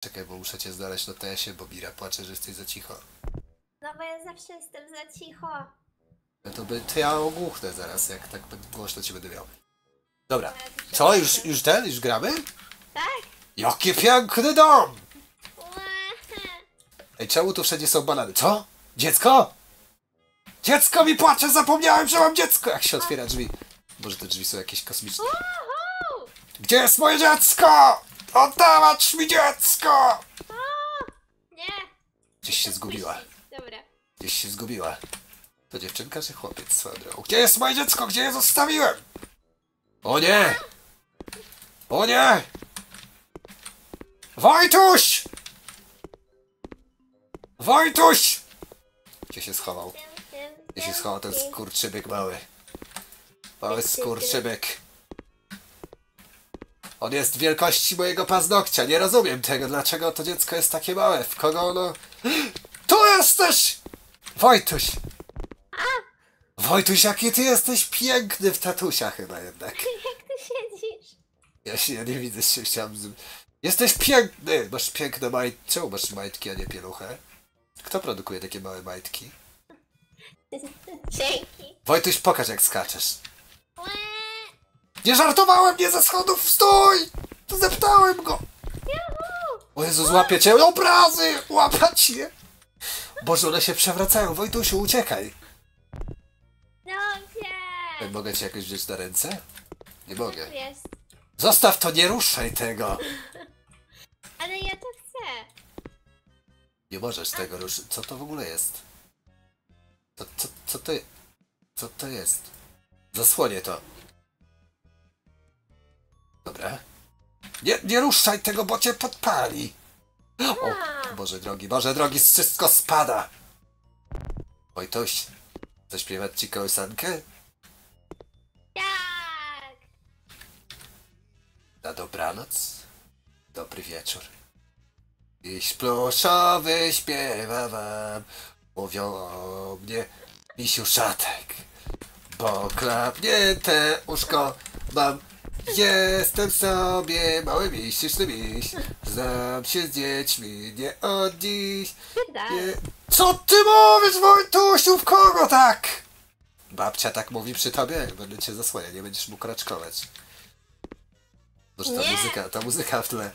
Czekaj, bo muszę cię znaleźć na TS-ie, bo Mira płacze, że jesteś za cicho. No bo ja zawsze jestem za cicho. No to, by, to ja ogłuchnę zaraz, jak tak głośno cię będę miał. Dobra. Co, już, już ten? Już gramy? Tak? Jaki piękny dom! Ej, czemu tu wszędzie są banany? Co? Dziecko? Dziecko mi płacze, zapomniałem, że mam dziecko! Jak się otwiera drzwi. Może te drzwi są jakieś kosmiczne. Gdzie jest moje dziecko? Oddawać mi dziecko! Nie! Gdzieś się zgubiła. Dobra. Gdzieś się zgubiła. To dziewczynka czy chłopiec swoją drogą? Gdzie jest moje dziecko? Gdzie je zostawiłem? O nie! O nie! Wojtuś! Wojtuś! Gdzie się schował? Gdzie się schował ten skurczybyk mały? Mały skurczybyk. On jest wielkości mojego paznokcia. Nie rozumiem tego, dlaczego to dziecko jest takie małe. W kogo ono... Tu jesteś! Wojtuś! Wojtuś, jaki ty jesteś piękny w tatusia chyba jednak. Jak ty siedzisz? Ja się ja nie widzę się, chciałem... Z... Jesteś piękny! Masz piękne majtki. Czemu masz majtki, a nie pieluchę? Kto produkuje takie małe majtki? Dzięki. Wojtuś, pokaż jak skaczesz. Nie żartowałem, nie ze schodów, stój! Zeptałem go! O Jezu, złapię cię, obrazy! Łapać je! Boże, one się przewracają, Wojtusiu, uciekaj! Dobrze! Mogę cię jakoś wziąć na ręce? Nie Tu mogę. jest. Zostaw to, nie ruszaj tego! Ale ja to chcę. Nie możesz tego ruszyć. Co to w ogóle jest? Co, co, co to Co to jest? Zasłonię to. Nie, nie ruszaj tego, bo cię podpali! O, Boże drogi, Boże drogi, wszystko spada! Wojtuś, zaśpiewać ci kołysankę? Tak! Na dobranoc, dobry wieczór. Dziś pluszowy śpiewa wam, mówią o mnie misiuszatek, bo klapnięte uszko mam. Jestem sobie mały miś, śliczny miś, znam się z dziećmi, nie od dziś. Nie. Co ty mówisz, Wojtusiu, w kogo tak? Babcia tak mówi przy tobie, będę cię zasłaniać, nie będziesz mógł raczkować. Boże, ta Nie. muzyka, ta muzyka w tle.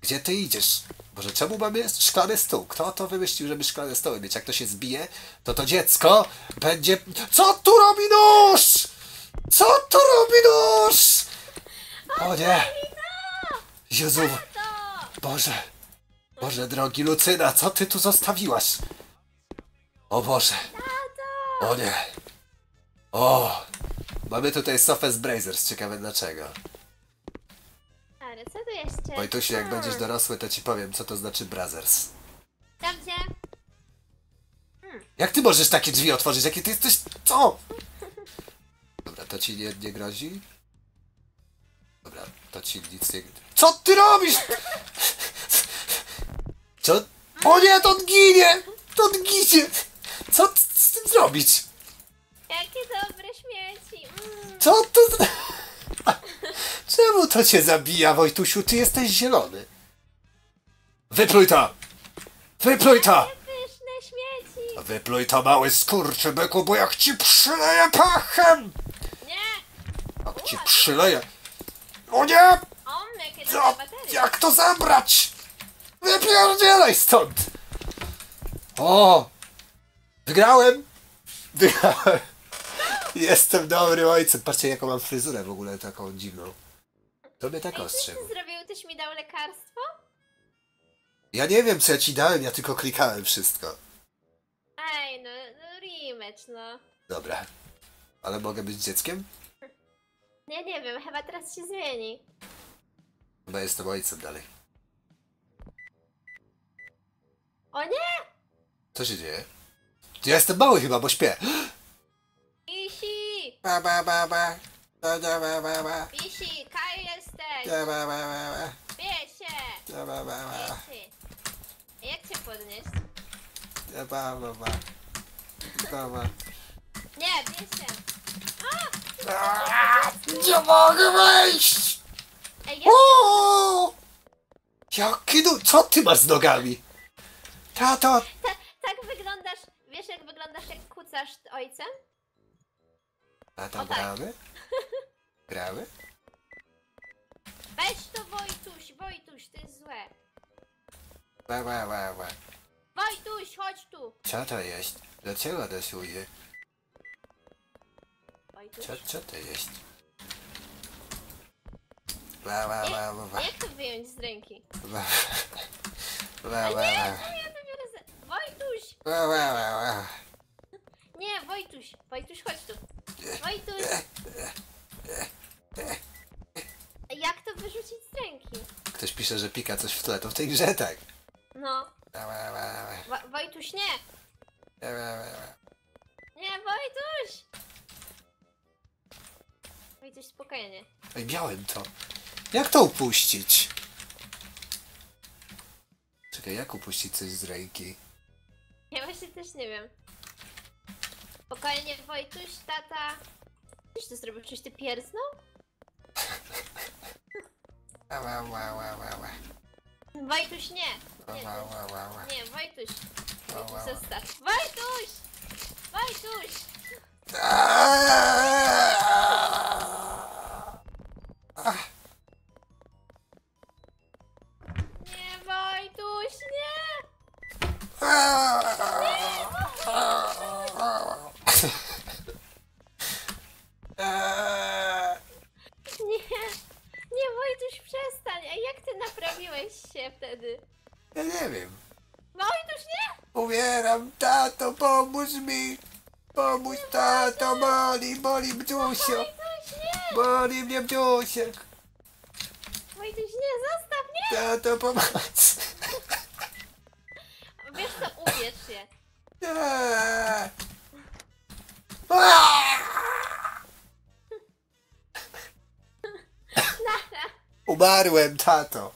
Gdzie ty idziesz? Boże, czemu mamy szklany stół? Kto to wymyślił, żeby szklane stoły mieć? Jak to się zbije, to to dziecko będzie... Co tu robi nóż? Co tu robi nóż? O nie! Jezu! Boże, Boże drogi Lucyna, co ty tu zostawiłaś? O Boże, o nie. O, mamy tutaj sofę z Brazers, ciekawe dlaczego. Ale co tu jeszcze? Wojtusiu, jak będziesz dorosły, to ci powiem, co to znaczy Brothers. Dobrze. Jak ty możesz takie drzwi otworzyć? Jaki ty jesteś... Co? Dobra, to ci nie, nie grozi? Dobra, to ci nic nie... Co ty robisz? Co? O nie, to ginie! To ginie! Co z tym zrobić? Jakie dobre śmieci. Mm. Co to... Czemu to cię zabija, Wojtusiu? Ty jesteś zielony. Wypluj to! Wypluj to! Pyszne śmieci. Wypluj to, mały skurczybyku, bo jak ci przyleję pachem! Nie! Jak ci przyleję... O nie! Co? Jak to zabrać? Wypierdzielaj stąd! O! Wygrałem! Wygrałem! Jestem dobrym ojcem. Patrzcie, jaką mam fryzurę w ogóle, taką dziwną. To mnie tak ostrzegł. zrobił? Tyś mi dał lekarstwo? Ja nie wiem, co ja ci dałem, ja tylko klikałem wszystko. Ej, no, no rematch, no. Dobra. Ale mogę być dzieckiem? Nie, nie wiem, chyba teraz się zmieni. Chyba jestem ojcem dalej. O nie! Co się dzieje? Ja jestem mały chyba, bo śpię. Isi! Ba, ba, ba, ba. Ba, ba, ba, ba, ba. Isi, Kaj jesteś! Ba, ba, ba, ba, ba. Bierz się! Ba, ba, ba, ba. Isi! Jak cię podnieść? Ba, ba, ba, ba. Ba, ba. Nie, bierz się! Nie mogę wejść! Ej, ja... Uuu! Jaki du... Co ty masz z nogami? Tato! Ta, tak wyglądasz, wiesz jak wyglądasz jak kucasz ojcem? Tato, O tak. gramy? Gramy? Weź to Wojtuś, Wojtuś, to jest złe. Ła, ła, ła, ła. Wojtuś, chodź tu. Co to jest? Dlaczego dosuje? Wojtuś. Co, co to jest? Ła, ła, ła, ła, ła. A jak to wyjąć z ręki? Ja to biorę z... Wojtuś! Nie, Wojtuś, Wojtuś, chodź tu. Wojtuś! Jak to wyrzucić z ręki? Ktoś pisze, że pika coś w tle, to w tej grze tak. No, ła, ła, ła. Wo- Wojtuś, nie! Spokojnie. Ej, miałem to. Jak to upuścić? Czekaj, jak upuścić coś z ręki? Ja właśnie też nie wiem. Spokojnie, Wojtuś, tata. Coś ty zrobił? Czyś ty pierznął? Ła, ła, ła, ła, ła, ła. Wojtuś, nie! Nie, ła, ła, ła, ła. nie, Wojtuś! Ła. Zostaw. Wojtuś! Wojtuś! Nie! Boli mnie brzusiek. Wojtuś, nie! Zostaw, nie! Tato, pomoc. Wiesz co, ubierz się. Nie. Umarłem, tato.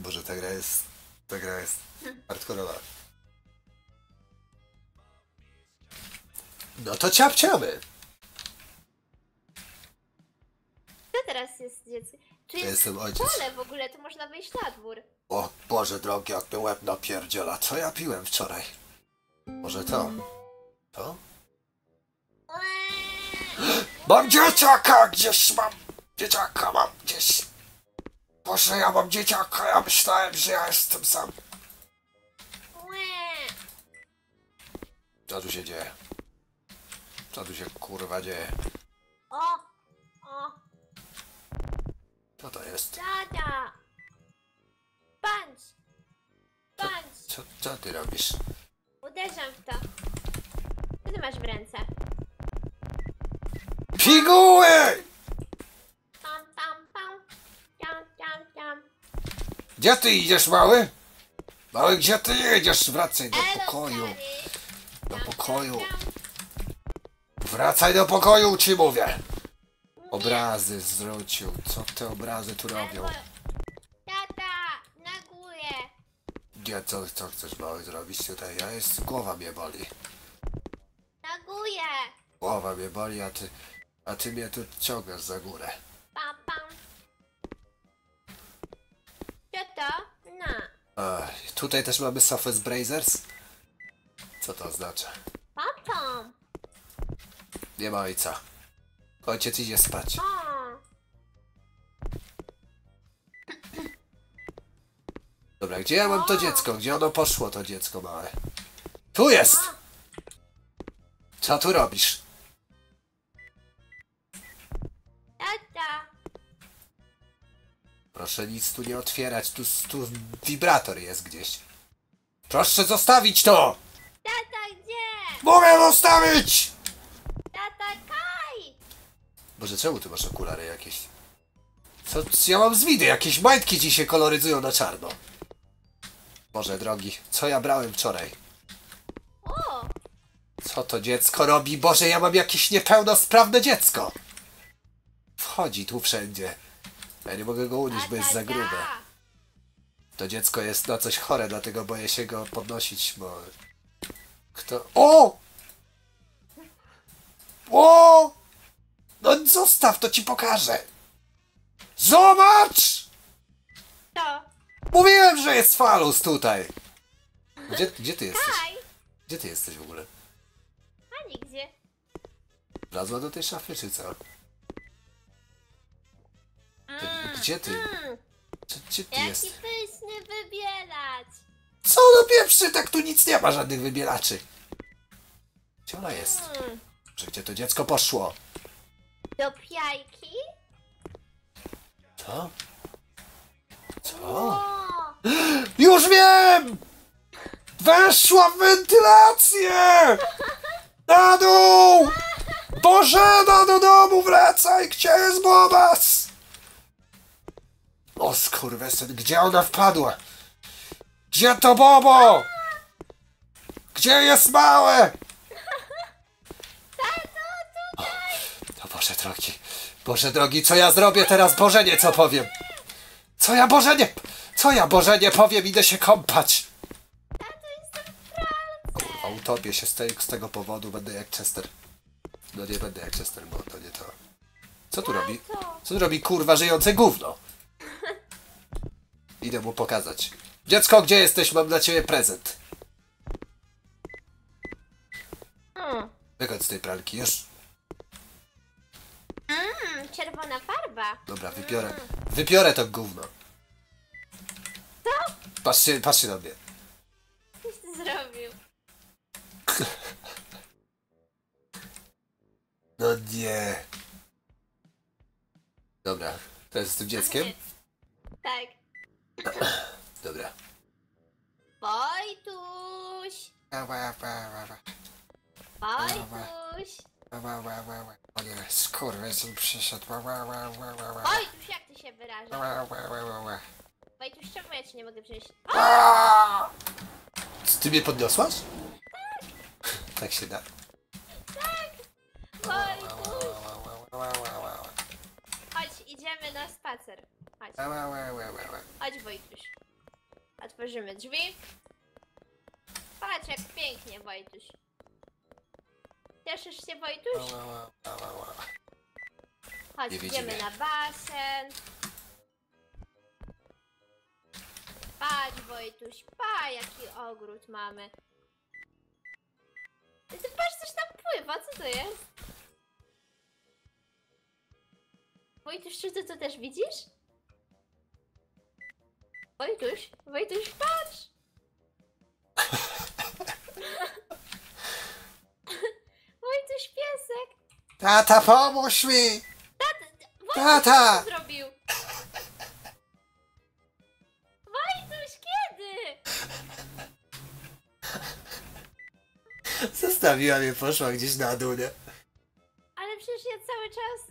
Boże, ta gra jest... Ta gra jest hardkorowa. No to ciapciamy. Co teraz jest dziecko? Tu Ja jest jestem ojciec. pole w ogóle, tu można wyjść na dwór. O Boże drogi, jak mnie łeb napierdziela. Co ja piłem wczoraj? Może to? To? Mam dzieciaka gdzieś, mam dzieciaka, mam gdzieś. Boże, ja mam dzieciaka, ja myślałem, że ja jestem sam. Co tu się dzieje? Co tu się kurwa dzieje? O! O! Co to jest? Tata! Punch! Punch! Co, co ty robisz? Uderzam w to. Co ty masz w ręce? Piguły! Gdzie ty idziesz, mały? Mały, gdzie ty jedziesz? Wracaj do pokoju. Do pokoju. Wracaj do pokoju, ci mówię. Obrazy zwrócił. Co te obrazy tu robią? Tata! Na górę! Gdzie, co, co chcesz mały zrobić tutaj? Ja jest, głowa mnie boli. Na górę! Głowa mnie boli, a ty, a ty mnie tu ciągasz za górę. Ech, tutaj też mamy Surface Brazers. Co to oznacza? Pam. Nie ma ojca. Ojciec idzie spać. Dobra, gdzie ja mam to dziecko? Gdzie ono poszło, to dziecko małe? Tu jest! Co tu robisz? Proszę nic tu nie otwierać, tu, tu wibrator jest gdzieś. Proszę zostawić to! Tata, gdzie? Mówię zostawić! Tata, Kaj! Boże, czemu ty masz okulary jakieś? Co, ja mam z widy, jakieś majtki ci się koloryzują na czarno. Boże drogi, co ja brałem wczoraj? O! Co to dziecko robi? Boże, ja mam jakieś niepełnosprawne dziecko! Wchodzi tu wszędzie. Ja nie mogę go unieść, bo jest za grube. To dziecko jest na coś chore, dlatego boję się go podnosić, bo... Kto... O! O! No zostaw, to ci pokażę. Zobacz! To. Mówiłem, że jest falus tutaj. Gdzie, gdzie ty jesteś? Gdzie ty jesteś w ogóle? A nigdzie. Wlazła do tej szafy, czy co? Mm, Gdzie ty? Mm, Gdzie, gdzie ty jaki jesteś? pyszny wybielać. Co no pieprzy, tak tu nic nie ma, żadnych wybielaczy. Gdzie ona jest? Mm, Że gdzie to dziecko poszło? do piajki? Co? Co? O! Już wiem! Weszła w wentylację! Na dół! Bożena do domu wracaj! Gdzie jest Bobas? O skurwesyn, gdzie ona wpadła? Gdzie to Bobo? Gdzie jest małe? O Boże drogi, Boże drogi, co ja zrobię teraz? Bożenie, co powiem? Co ja Bożenie? Co ja Bożenie powiem? Idę się kąpać. Kurwa, utopię się z, tej, z tego powodu, będę jak Chester. No nie będę jak Chester, bo to nie to. Co tu robi? Co tu robi kurwa żyjące gówno? Idę mu pokazać. Dziecko, gdzie jesteś? Mam dla ciebie prezent. Mm, Wychodź z tej pralki, już. mm, czerwona farba. Dobra, wypiorę. Wypiorę to gówno. Patrzcie, patrzcie na mnie. Coś ty zrobił. No nie. Dobra, to jest z tym dzieckiem? Tak. Dobra. Wojtuś! Wojtuś! O nie, skurwysyn przyszedł. Wojtuś, jak ty się wyrażasz? Wojtuś, czemu ja ci nie mogę przyjść? Ty mnie podniosłaś? Tak się da. Wojtuś! Chodź, idziemy na spacer. Chodź. Otworzymy drzwi. Patrz, jak pięknie, Wojtuś. Cieszysz się, Wojtuś? Chodź, idziemy na basen. Patrz, Wojtuś, pa, jaki ogród mamy. Ty patrz, coś tam pływa, co to jest? Wojtuś, czy ty to też widzisz? Wojtuś, Wojtuś, patrz! Wojtuś, piesek! Tata, pomóż mi! Wojtuś, Tata! co zrobił? Wojtuś, kiedy? Zostawiła mnie, poszła gdzieś na dół, nie? Ale przecież ja cały czas...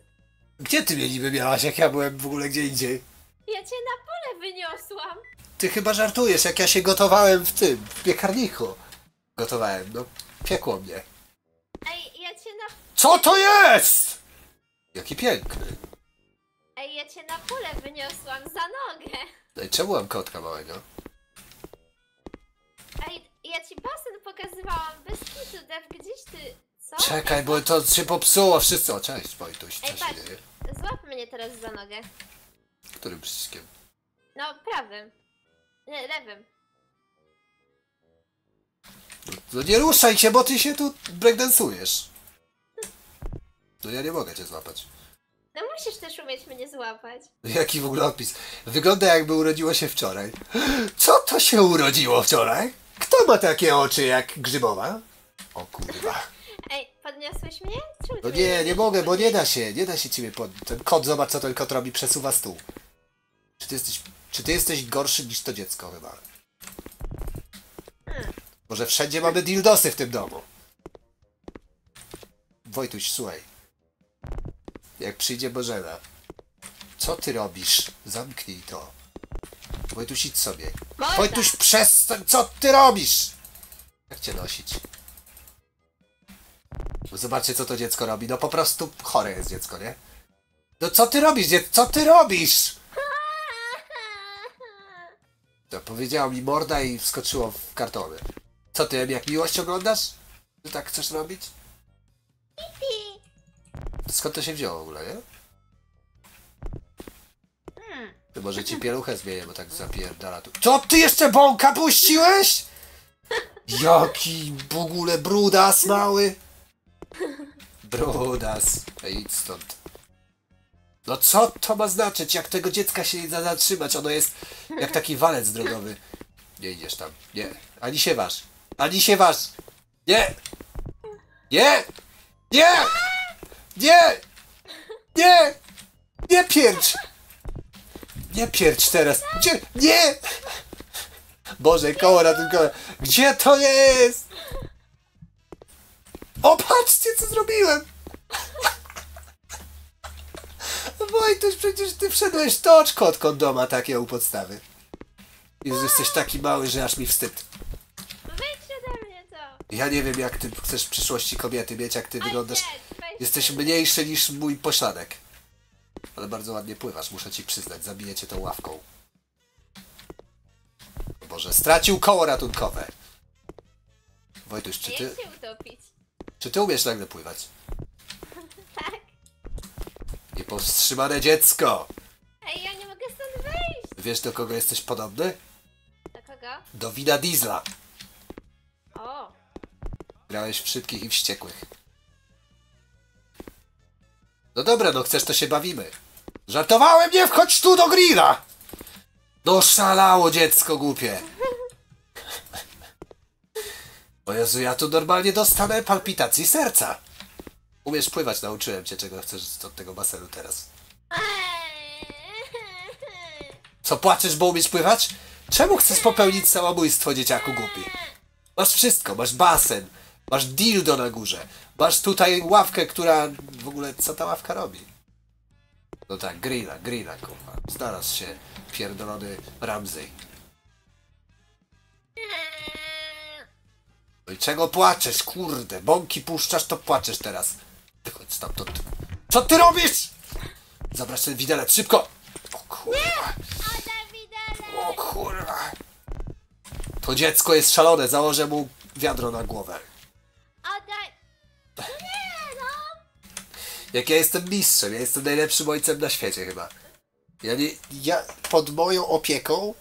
Gdzie ty mnie niby miałaś, jak ja byłem w ogóle gdzie indziej? Ty chyba żartujesz, jak ja się gotowałem w tym, w piekarniku. Gotowałem, no, piekło mnie. Ej, ja cię na... Co to jest? Jaki piękny. Ej, ja cię na pole wyniosłam za nogę. No i czemu mam kotka małego? Ej, ja ci basen pokazywałam bez kitu, Dev, gdzieś ty... Co? Czekaj, bo to się popsuło wszyscy. O, cześć, Wojtuś, Ej, co się patrz, dzieje? złap mnie teraz za nogę. Którym przyciskiem? No, prawym. Nie, lewym. No nie ruszaj się, bo ty się tu breakdansujesz. No ja nie mogę cię złapać. No musisz też umieć mnie złapać. Jaki w ogóle opis? Wygląda jakby urodziło się wczoraj. Co to się urodziło wczoraj? Kto ma takie oczy jak grzybowa? O kurwa. Ej, podniosłeś mnie? Czemu No ty mnie nie, nie mogę, bo nie da się, nie da się ciebie pod... Ten kot, zobacz co ten kot robi, przesuwa stół. Czy ty jesteś, czy ty jesteś gorszy niż to dziecko chyba? Może wszędzie mamy dildosy w tym domu. Wojtuś, słuchaj. Jak przyjdzie Bożena, co ty robisz? Zamknij to. Wojtuś, idź sobie. Można. Wojtuś, przestań, co ty robisz? Jak cię nosić? No Zobaczcie, co to dziecko robi. No po prostu chore jest dziecko, nie? No co ty robisz, dziecko? Co ty robisz? To powiedziała mi morda i wskoczyło w kartony. Co ty, jak miłość oglądasz? Ty tak chcesz robić? Skąd to się wzięło w ogóle, nie? Hmm. Ty może ci pieluchę zmienię, bo tak zapierdala tu. Co ty jeszcze bąka puściłeś? Jaki w ogóle brudas mały. Brudas. Ej, idź stąd. No co to ma znaczyć? Jak tego dziecka się nie da zatrzymać? Ono jest jak taki walec drogowy. Nie idziesz tam. Nie. Ani się waż. Ani się waż. Nie. Nie. Nie. Nie. Nie. Nie pierdź. Nie pierdź teraz. Gdzie? Nie. Boże, koło ratunkowe. Gdzie to jest? O, patrzcie, co zrobiłem! Wojtuś, przecież ty wszedłeś to oczko od kondoma takie u podstawy. Jezu, jesteś taki mały, że aż mi wstyd. Wyjdź ode mnie to! Ja nie wiem, jak ty chcesz w przyszłości kobiety mieć, jak ty wyglądasz. Jesteś mniejszy niż mój pośladek. Ale bardzo ładnie pływasz, muszę ci przyznać. Zabiję cię tą ławką. O Boże, stracił koło ratunkowe. Wojtuś, czy ty, czy ty umiesz nagle pływać? Niepowstrzymane dziecko! Ej, ja nie mogę stąd wyjść! Wiesz, do kogo jesteś podobny? Do kogo? Do Wina Diesla. O! Grałeś w szybkich i wściekłych. No dobra, no chcesz, to się bawimy. Żartowałem, nie wchodź tu do grilla! No szalało dziecko głupie. O Jezu, ja tu normalnie dostanę palpitacji serca. Umiesz pływać, nauczyłem cię, czego chcesz od tego basenu teraz. Co, płaczesz, bo umiesz pływać? Czemu chcesz popełnić samobójstwo, dzieciaku głupi? Masz wszystko, masz basen, masz dildo na górze, masz tutaj ławkę, która... W ogóle, co ta ławka robi? No tak, grilla, grilla, kurwa. Znalazł się pierdolony Ramsey. No i czego płaczesz, kurde? Bąki puszczasz, to płaczesz teraz. Wychodź stamtąd. Co ty robisz? Zabrać ten widelec, szybko! O kurwa, o kurwa. To dziecko jest szalone, założę mu wiadro na głowę. No nie, no! Jak ja jestem mistrzem, ja jestem najlepszym ojcem na świecie chyba. Ja nie, ja pod moją opieką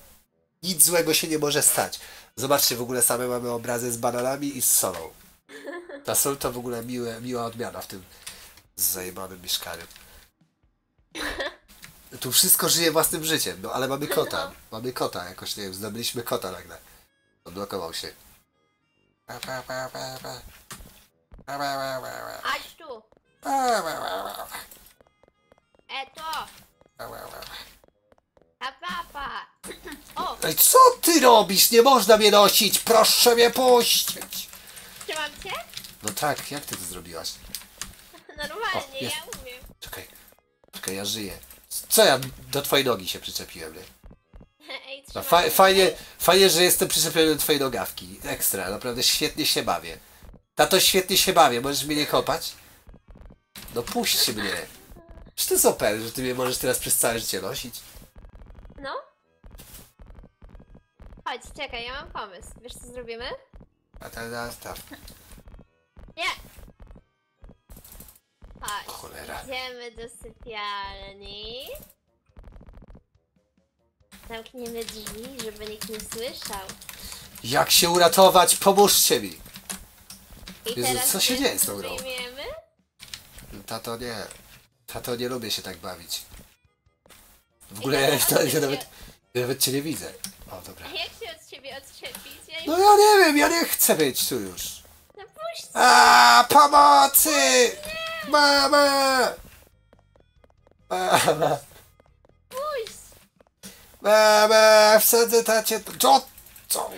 nic złego się nie może stać. Zobaczcie, w ogóle same mamy obrazy z bananami i z solą. Ta sól to w ogóle miłe, miła odmiana w tym zajebanym mieszkaniu. Tu wszystko żyje własnym życiem, no ale mamy kota. Mamy kota, jakoś nie wiem, zdobyliśmy kota nagle. Odblokował się. Chodź tu! E to! A papa! O! Ej, co ty robisz? Nie można mnie nosić! Proszę mnie puścić! Trzymam cię? No tak, jak ty to zrobiłaś? Normalnie, O, jest. ja umiem. Czekaj, czekaj, ja żyję. Co ja do twojej nogi się przyczepiłem, nie? Ej, No, fa fajnie, fajnie, że jestem przyczepiony do twojej nogawki. Ekstra, naprawdę świetnie się bawię. Tato, świetnie się bawię, możesz mnie nie kopać? No puśćcie mnie. Czy to super, że ty mnie możesz teraz przez całe życie nosić? No? Chodź, czekaj, ja mam pomysł. Wiesz co zrobimy? A teraz tak. Nie! Chodź. Cholera. Idziemy do sypialni. Zamkniemy drzwi, żeby nikt nie słyszał. Jak się uratować? Pomóżcie mi! I Jezu, teraz co się dzieje z tą grą? zdejmiemy? Tato nie. Tato nie lubię się tak bawić. W ogóle ja, teraz ja, nawet, ja nawet cię nie widzę. O, dobra. A jak się od ciebie odczepić? Ja No ja nie wiem, ja nie chcę być tu już. A pomocy! Mama! Mama! Mama! Wsadzę tacie... Co? Co?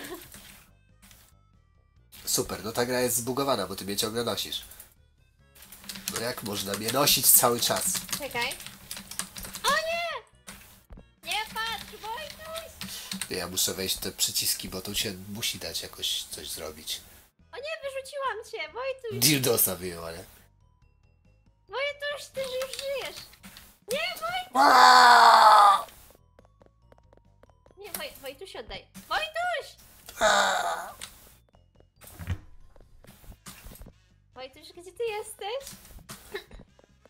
Super, no ta gra jest zbugowana, bo ty mnie ciągle nosisz. No jak można mnie nosić cały czas? Czekaj. O nie! Nie patrz, Wojtuś! Ja muszę wejść w te przyciski, bo tu się musi dać jakoś coś zrobić. O nie, wyrzuciłam cię! Wojtuś! Dildosa wyjęła, nie? Wojtuś, ty już żyjesz! Nie, Wojtuś! Aaaa! Nie, Woj... Wojtuś, oddaj! Wojtuś! Aaaa! Wojtuś, gdzie ty jesteś?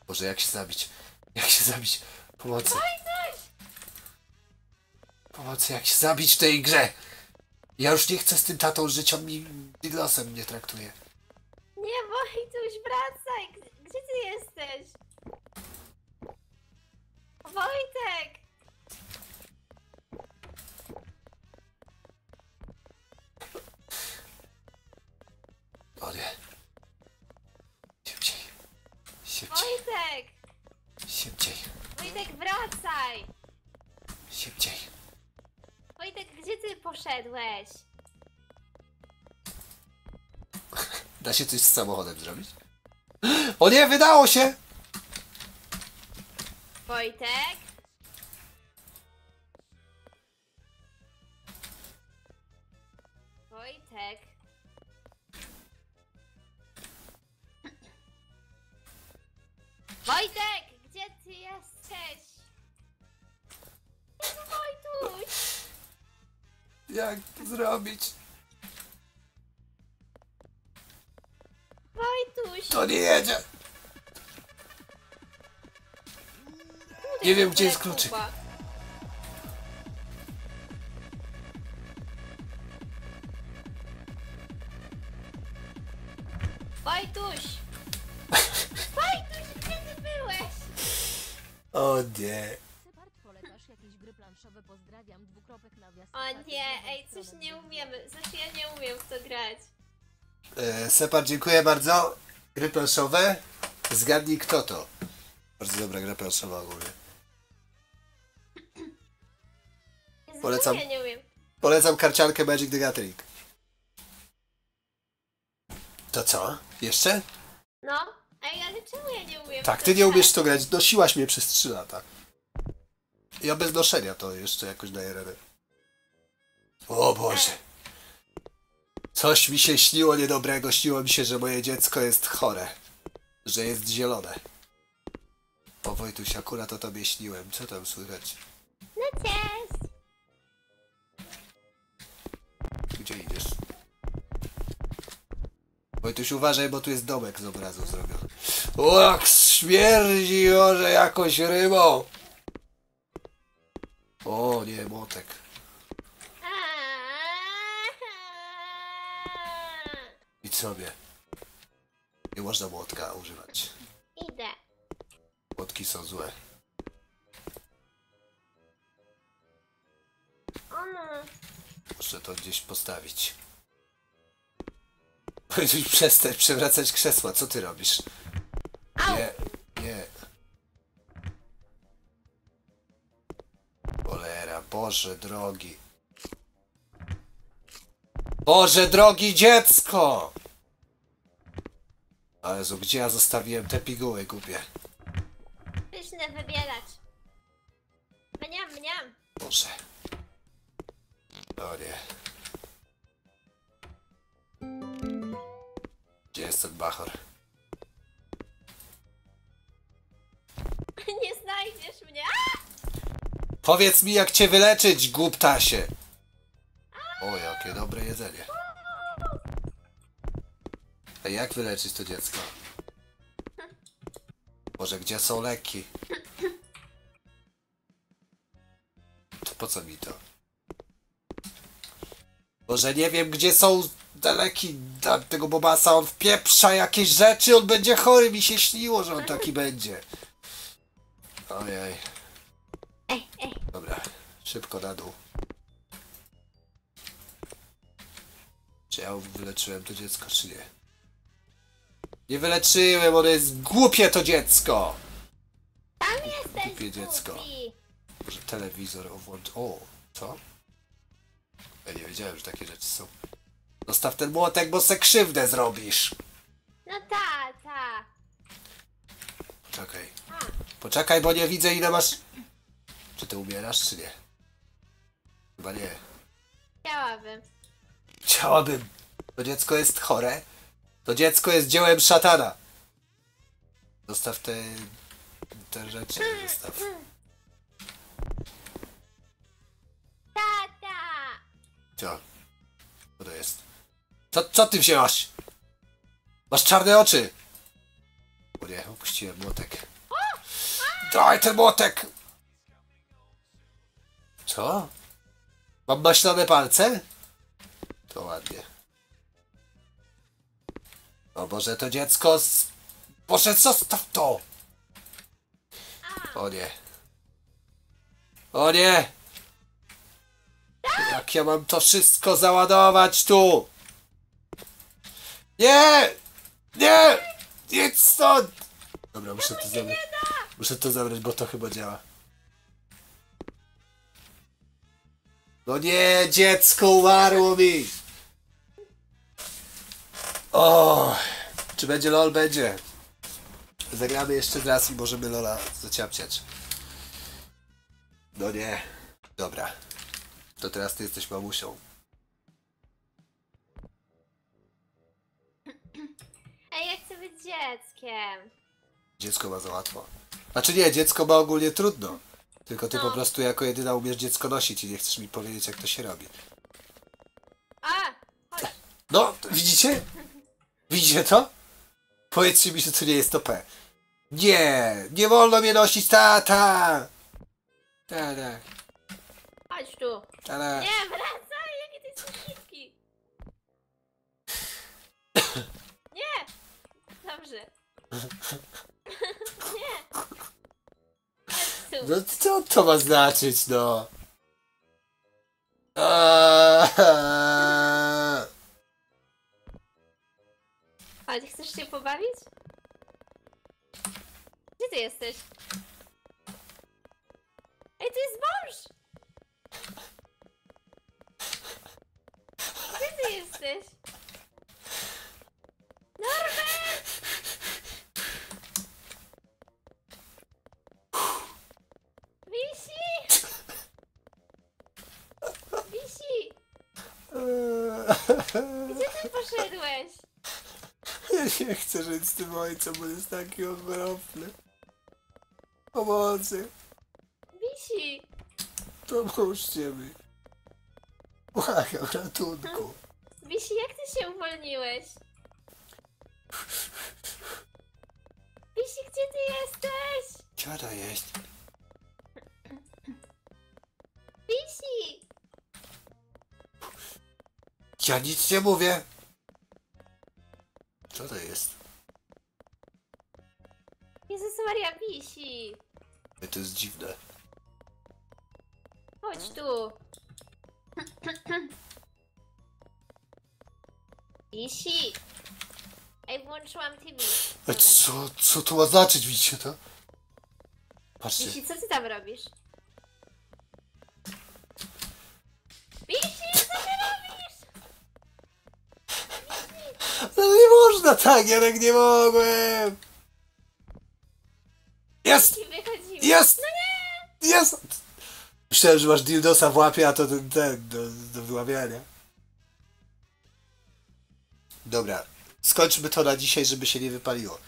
Boże, jak się zabić? Jak się zabić? Pomocy. Pomocy, jak się zabić w tej grze? Ja już nie chcę z tym tatą żyć, on mi Diglosem mnie traktuje. Nie, Wojtuś, wracaj! Gdzie, gdzie ty jesteś? Wojtek! O nie. Szybciej. Szybciej. Wojtek! Szybciej. Wojtek, wracaj! Szybciej. Wojtek, gdzie ty poszedłeś? Da się coś z samochodem zrobić? O nie, wydało się! Wojtek? Wojtek? Wojtek! Gdzie ty jesteś? Jak to zrobić? Wojtuś! To nie jedzie. Nie wiem, gdzie jest kluczyk. Wojtuś! Wojtuś, gdzie ty byłeś? O nie. Pozdrawiam, dwukropek nawias. O nie, ej, coś nie umiemy. Znaczy ja nie umiem w to grać. E, Separ, dziękuję bardzo. Gry planszowe. Zgadnij kto to. Bardzo dobra gra planszowa ogólnie. Polecam. Ja nie umiem. Polecam karciankę Magic the Gathering. To co? Jeszcze? No, ej, ale czemu ja nie umiem? Tak, ty nie umiesz to grać. Nosiłaś mnie przez 3 lata. Ja bez noszenia to jeszcze jakoś daję radę. O Boże. Coś mi się śniło niedobrego. Śniło mi się, że moje dziecko jest chore. Że jest zielone. O Wojtuś, akurat o tobie śniłem. Co tam słychać? No cześć! Gdzie idziesz? Wojtuś, uważaj, bo tu jest domek z obrazu zrobiony. O, jak śmierdzi, może jakąś rybą. O, nie, młotek. Idź sobie. Nie można młotka używać. Idę. Młotki są złe. Ono. Muszę to gdzieś postawić. Wojtuś, przestań przewracać krzesła. Co ty robisz? Boże drogi. Boże drogi dziecko! Ale Jezu, gdzie ja zostawiłem te piguły głupie? Pyszny wybierać. Powiedz mi, jak cię wyleczyć, głuptasie! O, jakie dobre jedzenie. A jak wyleczyć to dziecko? Może gdzie są leki? To po co mi to? Może nie wiem, gdzie są te leki dla tego Bobasa. On wpieprza jakieś rzeczy, on będzie chory. Mi się śniło, że on taki będzie. Ojej. Szybko na dół. Czy ja wyleczyłem to dziecko, czy nie? Nie wyleczyłem, ono jest głupie to dziecko! Tam jesteś Głupie dziecko. głupi. Może telewizor włącz... O, co? Ja nie wiedziałem, że takie rzeczy są. Zostaw ten młotek, bo se krzywdę zrobisz! No ta, ta. Poczekaj. Poczekaj, bo nie widzę ile masz... Czy ty umierasz, czy nie? Chyba nie. chciałabym. Chciałabym. To dziecko jest chore. To dziecko jest dziełem szatana. Zostaw te, te rzeczy. Zostaw. Tata! Co? Co to jest? Co, co ty wzięłaś? Masz czarne oczy. O nie, opuściłem młotek. Daj ten młotek! Co? Mam maślane palce? To ładnie. O Boże, to dziecko z... Boże, zostaw to! O nie. O nie! Jak ja mam to wszystko załadować tu? Nie! Nie! Idź stąd! Dobra, muszę to zabrać. Muszę to zabrać, bo to chyba działa. No nie, dziecko umarło mi! O, czy będzie LOL? Będzie. Zagramy jeszcze raz i możemy Lola zaciapciać. No nie. Dobra. To teraz ty jesteś mamusią. Ej, ja chcę być dzieckiem. Dziecko ma za łatwo. Znaczy nie, dziecko ma ogólnie trudno. Tylko ty No. po prostu jako jedyna umiesz dziecko nosić i nie chcesz mi powiedzieć jak to się robi. A! Chodź. No, widzicie? Widzicie to? Powiedzcie mi, że to nie jest to P. Nie! Nie wolno mnie nosić, tata! Tata, Chodź tu. tata. Nie, wracaj! Jakie ty jesteś. Nie! Dobrze. No co to ma znaczyć, no? Z tym ojcem, bo jest taki okropny. Pomocy, Wisi! pomóżcie mi. Błagam, ratunku. Wisi, jak ty się uwolniłeś? Wisi, gdzie ty jesteś? Ciara jest. Wisi! Ja nic nie mówię. Co to jest? Jezus Maria, wisi! Ej, To jest dziwne. Chodź tu! Wisi! Ej, włączyłam TV. Ej, Dobra. co, co to ma znaczyć, widzicie to? Patrzcie. Wisi, co ty tam robisz? Wisi, co ty robisz? No nie można tak, Janek, nie mogłem. Jest! Jest! No nie! Jest! Myślałem, że masz dildosa w łapie, a to ten, ten do, do wyławiania. Dobra, skończmy to na dzisiaj, żeby się nie wypaliło.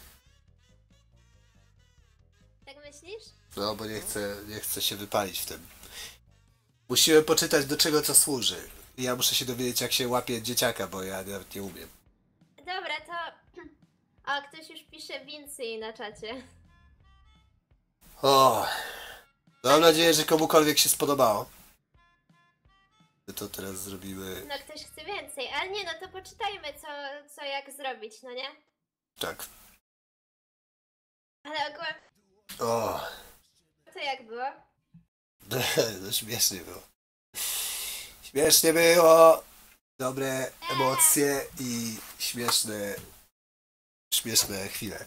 Tak myślisz? No, bo nie chcę, nie chcę się wypalić w tym. Musimy poczytać, do czego to służy. Ja muszę się dowiedzieć, jak się łapie dzieciaka, bo ja nawet nie umiem. Dobra, to... O, ktoś już pisze Vincy na czacie. O, mam nadzieję, że komukolwiek się spodobało. My to teraz zrobimy No ktoś chce więcej, ale nie, no to poczytajmy co, co jak zrobić, no nie? tak. Ale ogółem O, to jak było? no śmiesznie było. Śmiesznie było. Dobre emocje i śmieszne, śmieszne chwile.